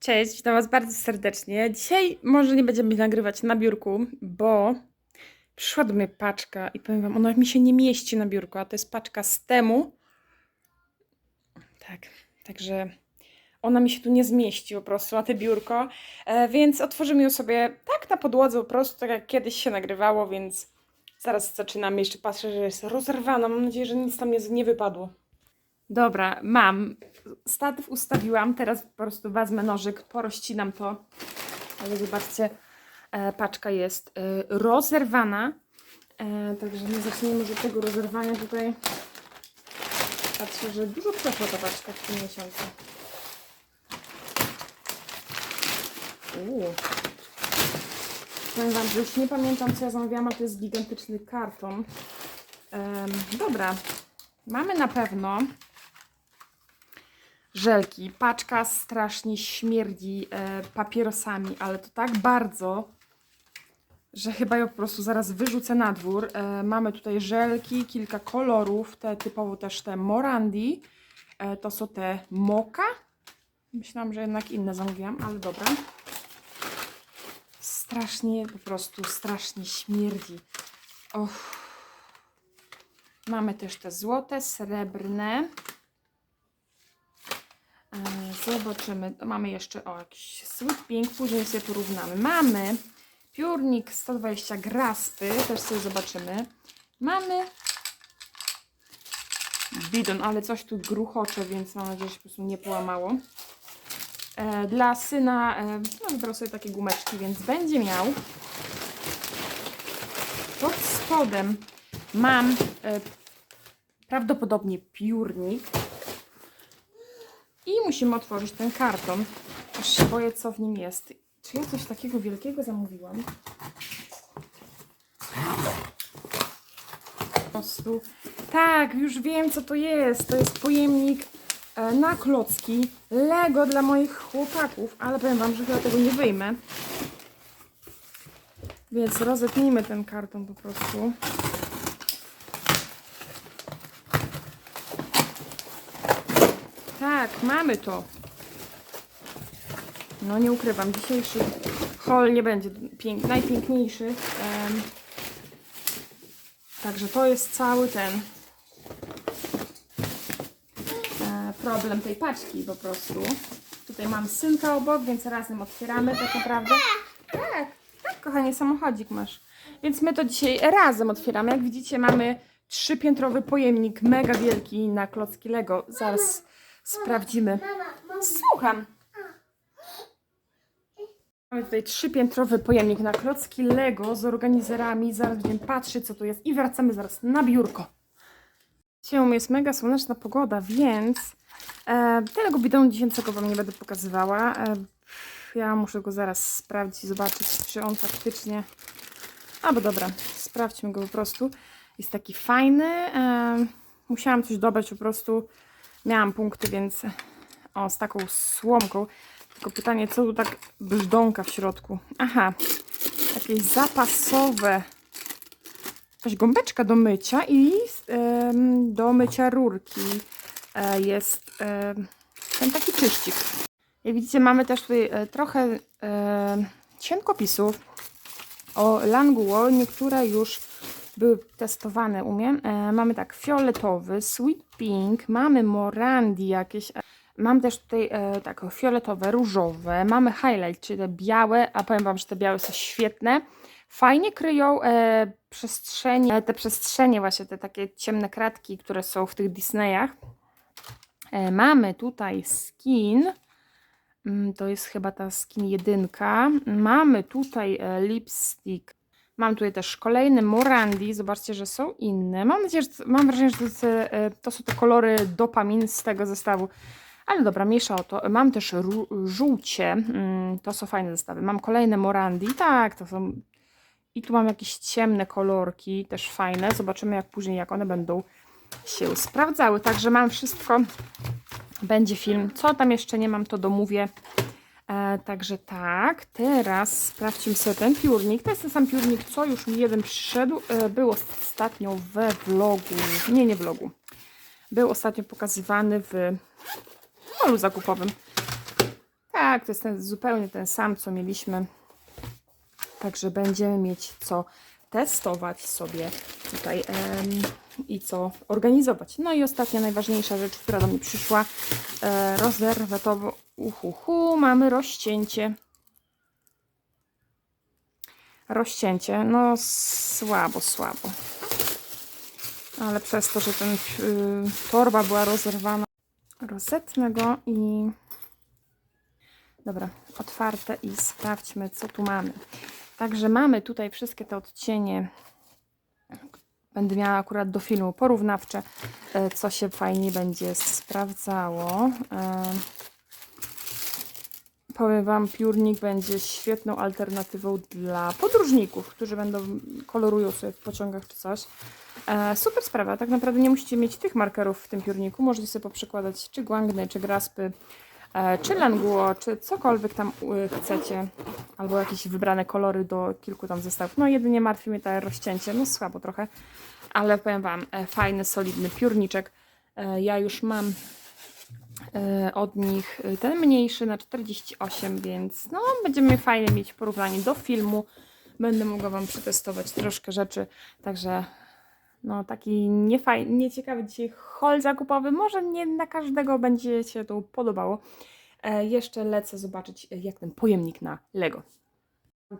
Cześć, witam Was bardzo serdecznie. Dzisiaj może nie będziemy nagrywać na biurku, bo przyszła do mnie paczka i powiem Wam, ona mi się nie mieści na biurku, a to jest paczka z temu. Tak, także ona mi się tu nie zmieści po prostu na te biurko, e, więc otworzymy ją sobie tak na podłodze po prostu, tak jak kiedyś się nagrywało, więc zaraz zaczynamy. Jeszcze patrzę, że jest rozerwana. Mam nadzieję, że nic tam nie, nie wypadło. Dobra, mam. Statyw ustawiłam, teraz po prostu wezmę nożyk, porozcinam to. Ale zobaczcie, e, paczka jest e, rozerwana. E, także my zaczniemy może tego rozerwania tutaj. Patrzę, że dużo przeszła ta paczka w tym miesiącu. Uuu. Powiem Wam, że już nie pamiętam co ja zamawiałam, a to jest gigantyczny karton. Em, dobra, mamy na pewno żelki. Paczka strasznie śmierdzi e, papierosami, ale to tak bardzo, że chyba ją po prostu zaraz wyrzucę na dwór. E, mamy tutaj żelki, kilka kolorów, te typowo też te Morandi. E, to są te Moka. Myślałam, że jednak inne zamówiłam, ale dobra. Strasznie, po prostu strasznie śmierdzi. Och. Mamy też te złote, srebrne. E, Zobaczymy. Mamy jeszcze o jakiś Sweet Pink, później sobie porównamy. Mamy piórnik 120 graspy, też sobie zobaczymy. Mamy bidon, ale coś tu gruchocze, więc mam nadzieję, że się po prostu nie połamało. E, Dla syna, e, no wybrał sobie takie gumeczki, więc będzie miał. Pod spodem mam prawdopodobnie piórnik. I musimy otworzyć ten karton. Aż się boję, co w nim jest. Czy ja coś takiego wielkiego zamówiłam? Po prostu. Tak, już wiem, co to jest. To jest pojemnik e, na klocki Lego dla moich chłopaków, ale powiem Wam, że chyba tego nie wyjmę. Więc rozetnijmy ten karton po prostu. Tak, mamy to. No nie ukrywam, dzisiejszy haul nie będzie pięk najpiękniejszy. Em, także to jest cały ten e, problem tej paczki po prostu. Tutaj mam synka obok, więc razem otwieramy tak naprawdę. Tak, tak kochanie, samochodzik masz. Więc my to dzisiaj razem otwieramy. Jak widzicie mamy trzypiętrowy pojemnik, mega wielki na klocki Lego. Zaraz sprawdzimy. Słucham. Mamy tutaj trzypiętrowy pojemnik na klocki Lego z organizerami. Zaraz będziemy patrzeć, co tu jest i wracamy zaraz na biurko. Dzisiaj jest mega słoneczna pogoda, więc e, tego bidonu dziecięcego Wam nie będę pokazywała. E, ja muszę go zaraz sprawdzić, zobaczyć, czy on faktycznie... Albo dobra, sprawdźmy go po prostu. Jest taki fajny. E, musiałam coś dobrać po prostu. Miałam punkty, więc o, z taką słomką. Tylko pytanie, co tu tak brzdąka w środku? Aha, jakieś zapasowe. Jakaś gąbeczka do mycia i do mycia rurki e, jest ten taki czyścik. Jak widzicie, mamy też tutaj e, trochę e, cienkopisów o Languo. Niektóre już były testowane u mnie. E, mamy tak fioletowy, sweet pink, mamy morandi jakieś. e, Mam też tutaj e, tak fioletowe, różowe, mamy highlight, czyli te białe, a powiem Wam, że te białe są świetne. Fajnie kryją e, przestrzenie, te przestrzenie właśnie, te takie ciemne kratki, które są w tych Disneyach. E, mamy tutaj skin, Mm, to jest chyba ta skin jedynka. Mamy tutaj e, lipstick Mam tutaj też kolejny Morandi. Zobaczcie, że są inne. Mam nadzieję, że mam wrażenie, że to, e, to są te kolory dopamin z tego zestawu. Ale dobra, mniejsza o to. Mam też żółcie. Mm, To są fajne zestawy. Mam kolejne Morandi. Tak, to są. I tu mam jakieś ciemne kolorki, też fajne. Zobaczymy, jak później, jak one będą się sprawdzały. Także mam wszystko. Będzie film. Co tam jeszcze nie mam, to domówię. E, także tak, teraz sprawdźmy sobie ten piórnik. To jest ten sam piórnik, co już mi jeden przyszedł. E, był ostatnio we vlogu. Nie, nie vlogu. Był ostatnio pokazywany w holu zakupowym. Tak, to jest ten, zupełnie ten sam, co mieliśmy. Także będziemy mieć co testować sobie tutaj i co organizować. No i ostatnia, najważniejsza rzecz, która do mnie przyszła. E, rozerwatowo. Uhuhu, mamy rozcięcie. Rozcięcie, no słabo, słabo. Ale przez to, że ten y, torba była rozerwana, rozetnę go i dobra, otwarte i sprawdźmy, co tu mamy. Także mamy tutaj wszystkie te odcienie. Będę miała akurat do filmu porównawcze, e, co się fajnie będzie sprawdzało. E, Powiem Wam, piórnik będzie świetną alternatywą dla podróżników, którzy będą kolorują sobie w pociągach czy coś. E, super sprawa, tak naprawdę nie musicie mieć tych markerów w tym piórniku. Możecie sobie poprzekładać czy guangny, czy graspy, czy languo, czy cokolwiek tam e, chcecie. Albo jakieś wybrane kolory do kilku tam zestawów. No jedynie martwi mnie to rozcięcie, no słabo trochę. Ale powiem Wam, e, fajny, solidny piórniczek. E, ja już mam e, od nich e, ten mniejszy na 48, więc no będziemy fajnie mieć porównanie do filmu. Będę mogła Wam przetestować troszkę rzeczy, także no taki niefajny, nieciekawy dzisiaj haul zakupowy. Może nie na każdego będzie się to podobało. E, jeszcze lecę zobaczyć e, jak ten pojemnik na Lego.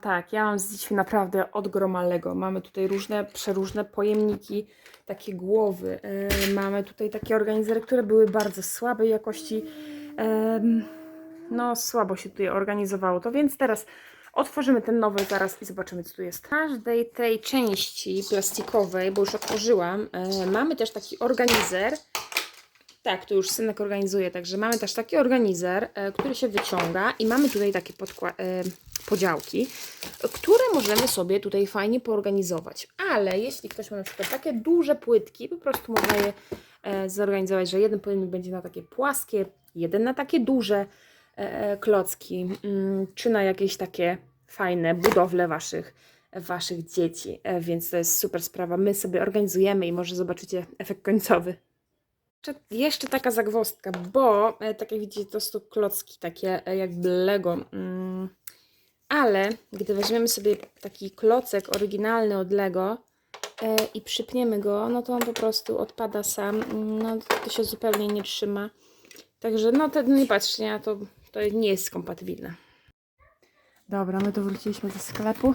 Tak, ja mam z dziećmi naprawdę od groma Lego. Mamy tutaj różne, przeróżne pojemniki, takie głowy. E, mamy tutaj takie organizery, które były bardzo słabej jakości. Em, no, słabo się tutaj organizowało to, więc teraz otworzymy ten nowy zaraz i zobaczymy, co tu jest. W każdej tej części plastikowej, bo już otworzyłam, e, mamy też taki organizer. Tak, to już synek organizuje, także mamy też taki organizer, e, który się wyciąga i mamy tutaj takie podkła- e, podziałki, które możemy sobie tutaj fajnie poorganizować. Ale jeśli ktoś ma na przykład takie duże płytki, po prostu można je zorganizować, że jeden pojemnik będzie na takie płaskie, jeden na takie duże klocki, mm, czy na jakieś takie fajne budowle waszych, waszych dzieci. E, Więc to jest super sprawa. My sobie organizujemy i może zobaczycie efekt końcowy. Jeszcze, taka zagwozdka, bo e, tak jak widzicie, to są klocki takie e, jakby Lego. Mm, ale gdy weźmiemy sobie taki klocek oryginalny od Lego e, i przypniemy go, no to on po prostu odpada sam. No to się zupełnie nie trzyma. Także no to nie patrzcie, na to, to nie jest kompatybilne. Dobra, my tu wróciliśmy do sklepu.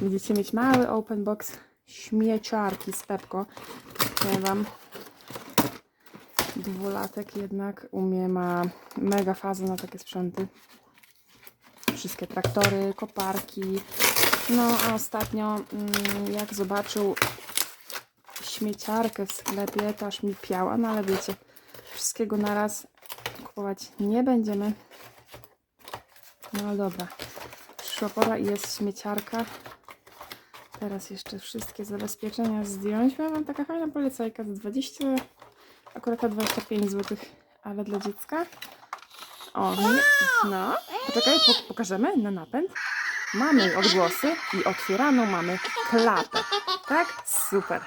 Będziecie mieć mały open box śmieciarki z Pepko. Powiem Wam, dwulatek jednak u mnie ma mega fazę na takie sprzęty. Wszystkie traktory, koparki. No a ostatnio mm, jak zobaczył śmieciarkę w sklepie, to aż mi piała, no ale wiecie, wszystkiego naraz kupować nie będziemy. No dobra. Przyszła pora i jest śmieciarka. Teraz jeszcze wszystkie zabezpieczenia zdjąć. Mam taka fajna polecajka za 20, akurat ta 25 zł, ale dla dziecka. O, nie, no, poczekaj, po, pokażemy na napęd. Mamy odgłosy i otwieraną mamy klapę. Tak? Super.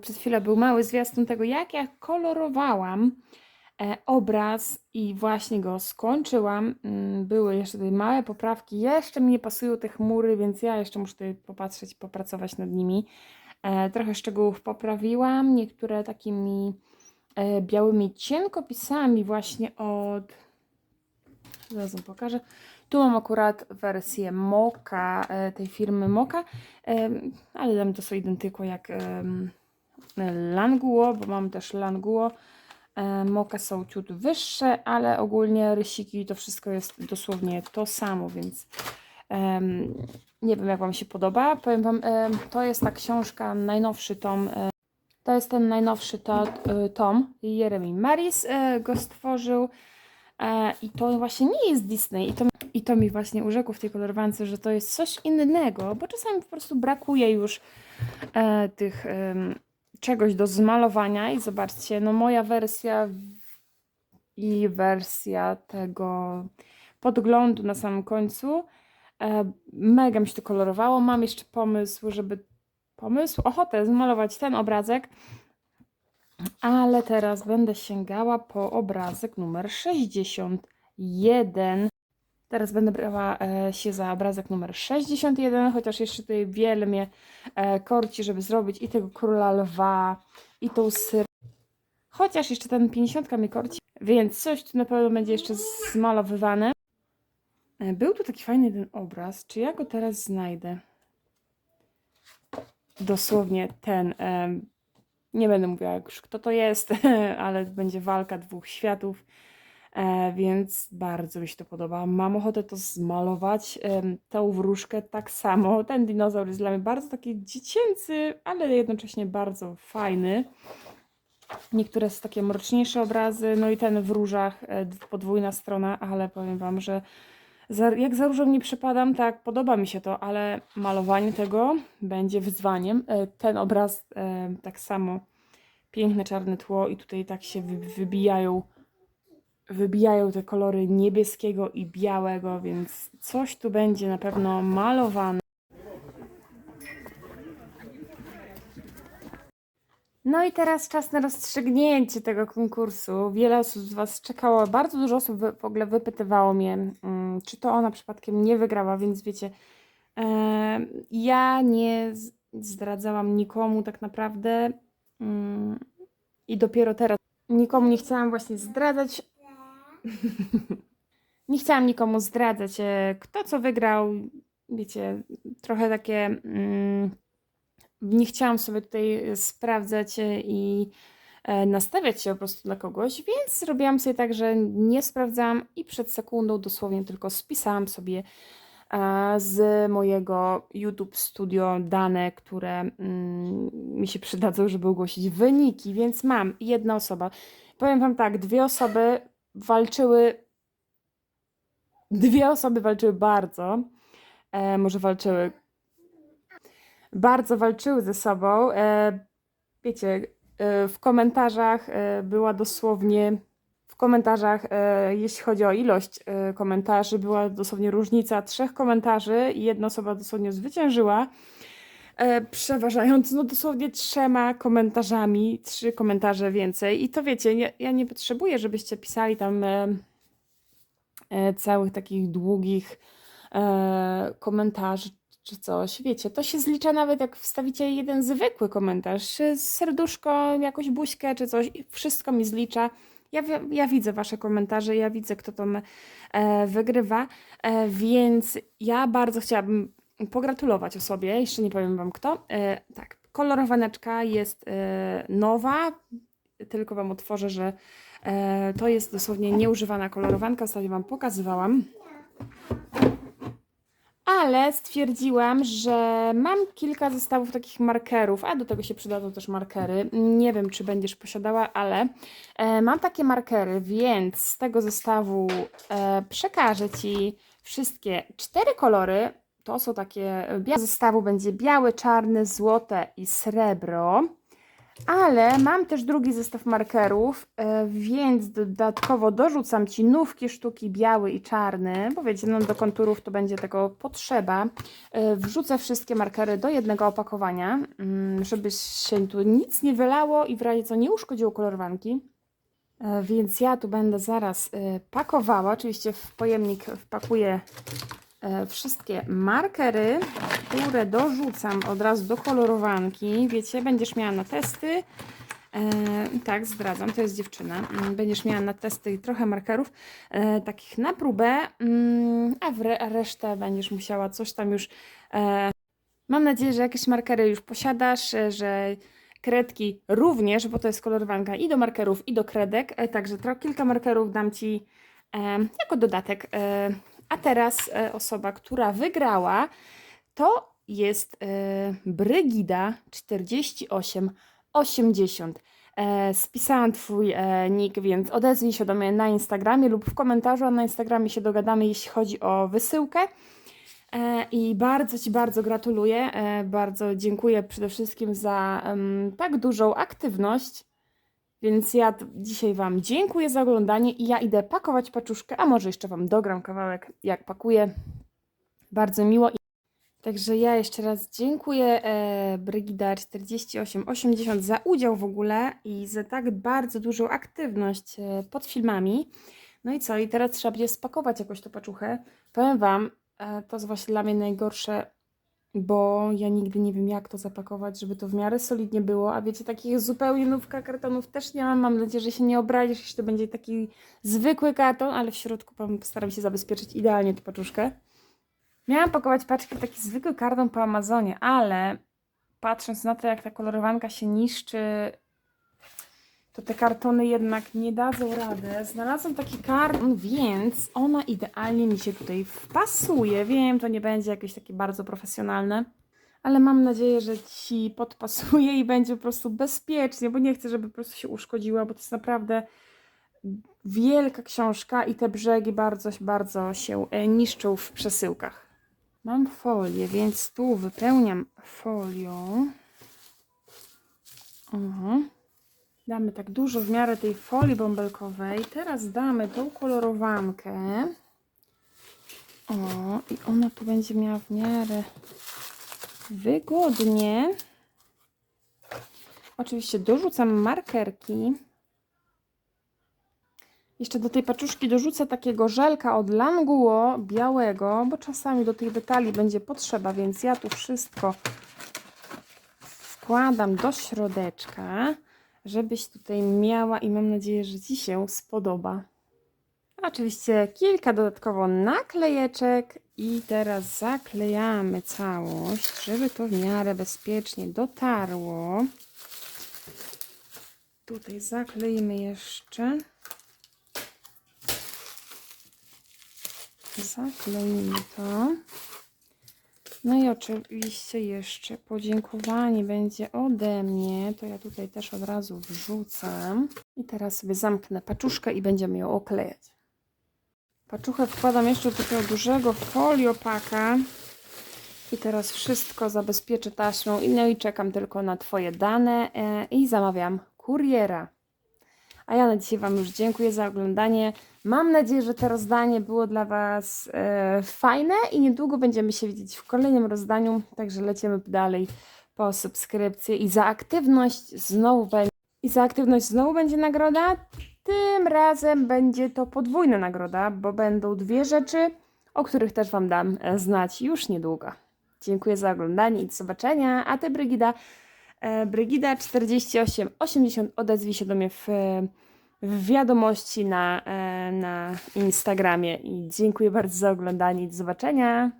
Przed chwilą był mały zwiastun tego, jak ja kolorowałam e, obraz i właśnie go skończyłam. Mm, Były jeszcze tutaj małe poprawki. Jeszcze mi nie pasują te chmury, więc ja jeszcze muszę tutaj popatrzeć, popracować nad nimi. E, Trochę szczegółów poprawiłam, niektóre takimi e, białymi cienkopisami właśnie od... Zaraz wam pokażę. Tu mam akurat wersję Moka, e, tej firmy Moka, ale dla mnie to są identyko jak Languo, bo mam też Languo E, Moka są ciut wyższe, ale ogólnie rysiki to wszystko jest dosłownie to samo, więc em, nie wiem jak Wam się podoba. Powiem Wam, to jest ta książka, najnowszy tom. e, to jest ten najnowszy to, e, tom. Jeremy Maris go stworzył. I to właśnie nie jest Disney. I to, I to mi właśnie urzekło w tej kolorowance, że to jest coś innego, bo czasami po prostu brakuje już tych czegoś do zmalowania. I zobaczcie, no moja wersja i wersja tego podglądu na samym końcu. E, mega mi się to kolorowało. Mam jeszcze pomysł, żeby pomysł, ochotę zmalować ten obrazek, ale teraz będę sięgała po obrazek numer 61. Teraz będę brała e, się za obrazek numer 61, chociaż jeszcze tutaj wiele mnie e, korci, żeby zrobić i tego króla lwa, i tą syr. Chociaż jeszcze ten 50 mnie korci, więc coś tu na pewno będzie jeszcze zmalowywane. E, Był tu taki fajny ten obraz. Czy ja go teraz znajdę? Dosłownie ten. em, nie będę mówiła już kto to jest, ale będzie walka dwóch światów. E, więc bardzo mi się to podoba. Mam ochotę to zmalować. Tą wróżkę tak samo. Ten dinozaur jest dla mnie bardzo taki dziecięcy, ale jednocześnie bardzo fajny. Niektóre są takie mroczniejsze obrazy, no i ten w różach, e, podwójna strona, ale powiem Wam, że jak za różą nie przypadam, tak podoba mi się to, ale malowanie tego będzie wyzwaniem. E, Ten obraz tak samo, piękne czarne tło i tutaj tak się wy, wybijają, wybijają te kolory niebieskiego i białego, więc coś tu będzie na pewno malowane. No i teraz czas na rozstrzygnięcie tego konkursu. Wiele osób z Was czekało, bardzo dużo osób w ogóle wypytywało mnie, mm, czy to ona przypadkiem nie wygrała, więc wiecie, ja nie zdradzałam nikomu tak naprawdę mm, i dopiero teraz nikomu nie chciałam właśnie zdradzać. Nie chciałam nikomu zdradzać, e, kto co wygrał. Wiecie, trochę takie. Mm, nie chciałam sobie tutaj sprawdzać e, i e, nastawiać się po prostu dla kogoś, więc zrobiłam sobie tak, że nie sprawdzałam i przed sekundą dosłownie tylko spisałam sobie z mojego YouTube Studio dane, które mm, mi się przydadzą, żeby ogłosić wyniki, więc mam jedna osoba. Powiem Wam tak, dwie osoby walczyły, dwie osoby walczyły bardzo, e, może walczyły bardzo walczyły ze sobą. E, wiecie, e, w komentarzach e, była dosłownie. W komentarzach, e, jeśli chodzi o ilość e, komentarzy, była dosłownie różnica trzech komentarzy i jedna osoba dosłownie zwyciężyła, e, przeważając no dosłownie trzema komentarzami, trzy komentarze więcej. I to wiecie, nie, ja nie potrzebuję, żebyście pisali tam e, e, całych takich długich e, komentarzy czy coś. Wiecie, to się zlicza nawet jak wstawicie jeden zwykły komentarz, serduszko, jakąś buźkę czy coś, i wszystko mi zlicza. Ja, ja widzę Wasze komentarze, ja widzę, kto tam e, wygrywa, e, więc ja bardzo chciałabym pogratulować osobie, jeszcze nie powiem Wam kto. E, tak, kolorowaneczka jest e, nowa, tylko Wam otworzę, że e, to jest dosłownie nieużywana kolorowanka, ostatnio Wam pokazywałam ale stwierdziłam, że mam kilka zestawów takich markerów, a do tego się przydadzą też markery. Nie wiem, czy będziesz posiadała, ale e, mam takie markery, więc z tego zestawu e, przekażę Ci wszystkie cztery kolory. To są takie, białe zestawu będzie biały, czarny, złote i srebro. Ale mam też drugi zestaw markerów, e, więc dodatkowo dorzucam ci nówki sztuki biały i czarny, bo wiecie, no do konturów to będzie tego potrzeba. E, Wrzucę wszystkie markery do jednego opakowania, mm, żeby się tu nic nie wylało i w razie co nie uszkodziło kolorowanki. E, Więc ja tu będę zaraz e, pakowała. Oczywiście w pojemnik wpakuję e, wszystkie markery, które dorzucam od razu do kolorowanki. Wiecie, będziesz miała na testy. E, tak, zdradzam, to jest dziewczyna. Mm, Będziesz miała na testy trochę markerów, e, takich na próbę, mm, a w re, a resztę będziesz musiała coś tam już. E, mam nadzieję, że jakieś markery już posiadasz, e, że Kredki również, bo to jest kolorowanka i do markerów, i do kredek. E, Także tro- kilka markerów dam Ci e, jako dodatek. E, a teraz e, osoba, która wygrała, to jest e, Brygida 4880. E, spisałam Twój nick, więc odezwij się do mnie na Instagramie lub w komentarzu, a na Instagramie się dogadamy, jeśli chodzi o wysyłkę. I bardzo Ci bardzo gratuluję. Bardzo dziękuję przede wszystkim za tak dużą aktywność. Więc ja dzisiaj Wam dziękuję za oglądanie i ja idę pakować paczuszkę, a może jeszcze Wam dogram kawałek, jak pakuję. Bardzo miło. Także ja jeszcze raz dziękuję e, Brygida 4880 za udział w ogóle i za tak bardzo dużą aktywność e, pod filmami. No i co? I teraz trzeba będzie spakować jakoś tą paczuchę. Powiem Wam, e, to jest właśnie dla mnie najgorsze, bo ja nigdy nie wiem jak to zapakować, żeby to w miarę solidnie było, a wiecie, takich zupełnie nówka kartonów też nie mam. Mam nadzieję, że się nie obrazisz, jeśli to będzie taki zwykły karton, ale w środku postaram się zabezpieczyć idealnie tę paczuszkę. Miałam pakować paczki taki zwykły karton po Amazonie, ale patrząc na to, jak ta kolorowanka się niszczy, to te kartony jednak nie dadzą radę. Znalazłam taki karton, więc ona idealnie mi się tutaj wpasuje. Wiem, to nie będzie jakieś takie bardzo profesjonalne, ale mam nadzieję, że Ci podpasuje i będzie po prostu bezpiecznie, bo nie chcę, żeby po prostu się uszkodziła, bo to jest naprawdę wielka książka i te brzegi bardzo, bardzo się e, niszczą w przesyłkach. Mam folię, więc tu wypełniam folią. Oho. Damy tak dużo w miarę tej folii bąbelkowej. Teraz damy tą kolorowankę. O, i ona tu będzie miała w miarę wygodnie. Oczywiście dorzucam markerki. Jeszcze do tej paczuszki dorzucę takiego żelka od Languo białego, bo czasami do tych detali będzie potrzeba, więc ja tu wszystko wkładam do środeczka, żebyś tutaj miała i mam nadzieję, że Ci się spodoba. Oczywiście kilka dodatkowo naklejeczek i teraz zaklejamy całość, żeby to w miarę bezpiecznie dotarło. Tutaj zakleimy jeszcze. Zakleimy to. No i oczywiście jeszcze podziękowanie będzie ode mnie. To ja tutaj też od razu wrzucam. I teraz sobie zamknę paczuszkę i będziemy ją oklejać. Paczuchę wkładam jeszcze do takiego dużego foliopaka. I teraz wszystko zabezpieczę taśmą. No i czekam tylko na Twoje dane e, i zamawiam kuriera. A ja na dzisiaj Wam już dziękuję za oglądanie. Mam nadzieję, że to rozdanie było dla Was e, fajne i niedługo będziemy się widzieć w kolejnym rozdaniu. Także lecimy dalej po subskrypcję i za aktywność znowu będzie. I za aktywność znowu będzie nagroda. Tym razem będzie to podwójna nagroda, bo będą dwie rzeczy, o których też Wam dam e, znać już niedługo. Dziękuję za oglądanie i do zobaczenia. A Ty, Brygida, e, Brygida 4880, odezwij się do mnie w, w wiadomości na, e, na Instagramie. I dziękuję bardzo za oglądanie i do zobaczenia.